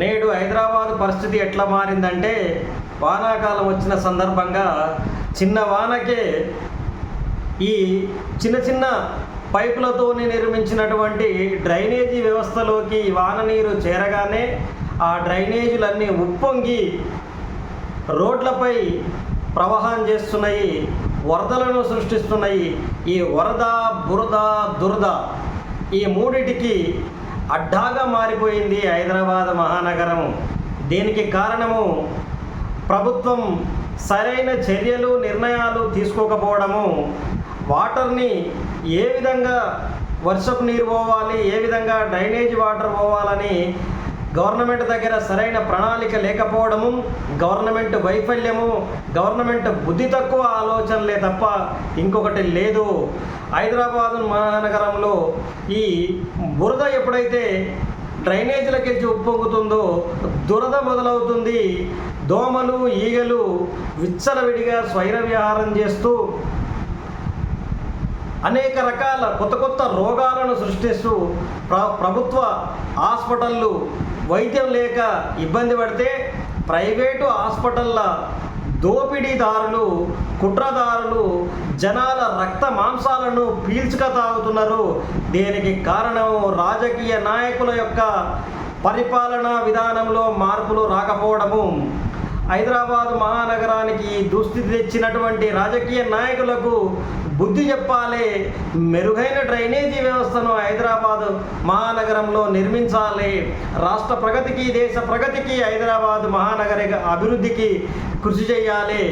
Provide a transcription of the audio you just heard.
నేడు హైదరాబాద్ పరిస్థితి ఎట్లా మారిందంటే వానాకాలం వచ్చిన సందర్భంగా చిన్న వానకే ఈ చిన్న చిన్న పైపులతోనే నిర్మించినటువంటి డ్రైనేజీ వ్యవస్థలోకి వాన నీరు చేరగానే ఆ డ్రైనేజీలన్నీ ఉప్పొంగి రోడ్లపై ప్రవాహం చేస్తున్నాయి వరదలను సృష్టిస్తున్నాయి. ఈ వరద బురద దురద ఈ మూడిటికి అడ్డాగా మారిపోయింది హైదరాబాద్ మహానగరం. దీనికి కారణము ప్రభుత్వం సరైన చర్యలు నిర్ణయాలు తీసుకోకపోవడము. వాటర్ని ఏ విధంగా వర్షపు నీరు పోవాలి ఏ విధంగా డ్రైనేజ్ వాటర్ పోవాలని గవర్నమెంట్ దగ్గర సరైన ప్రణాళిక లేకపోవడము గవర్నమెంట్ వైఫల్యము గవర్నమెంట్ బుద్ధి తక్కువ ఆలోచనలే తప్ప ఇంకొకటి లేదు. హైదరాబాద్ మహానగరంలో ఈ బురద ఎప్పుడైతే డ్రైనేజీలకి ఉప్పొంగుతుందో దురద మొదలవుతుంది. దోమలు ఈగలు విచ్చలవిడిగా స్వైర విహారం చేస్తూ అనేక రకాల కొత్త కొత్త రోగాలను సృష్టిస్తూ ప్ర ప్రభుత్వ హాస్పిటళ్ళు వైద్యం లేక ఇబ్బంది పడితే ప్రైవేటు హాస్పిటళ్ళ దోపిడీదారులు కుట్రదారులు జనాల రక్త మాంసాలను పీల్చుక తాగుతున్నారు. దీనికి కారణం రాజకీయ నాయకుల యొక్క పరిపాలనా విధానంలో మార్పులు రాకపోవడము. హైదరాబాద్ మహానగరానికి ఈ దుస్థితి తెచ్చినటువంటి రాజకీయ నాయకులకు బుద్ధి చెప్పాలి. మెరుగైన డ్రైనేజీ వ్యవస్థను హైదరాబాద్ మహానగరంలో నిర్మించాలి. రాష్ట్ర ప్రగతికి దేశ ప్రగతికి హైదరాబాద్ మహానగర అభివృద్ధికి కృషి చేయాలి.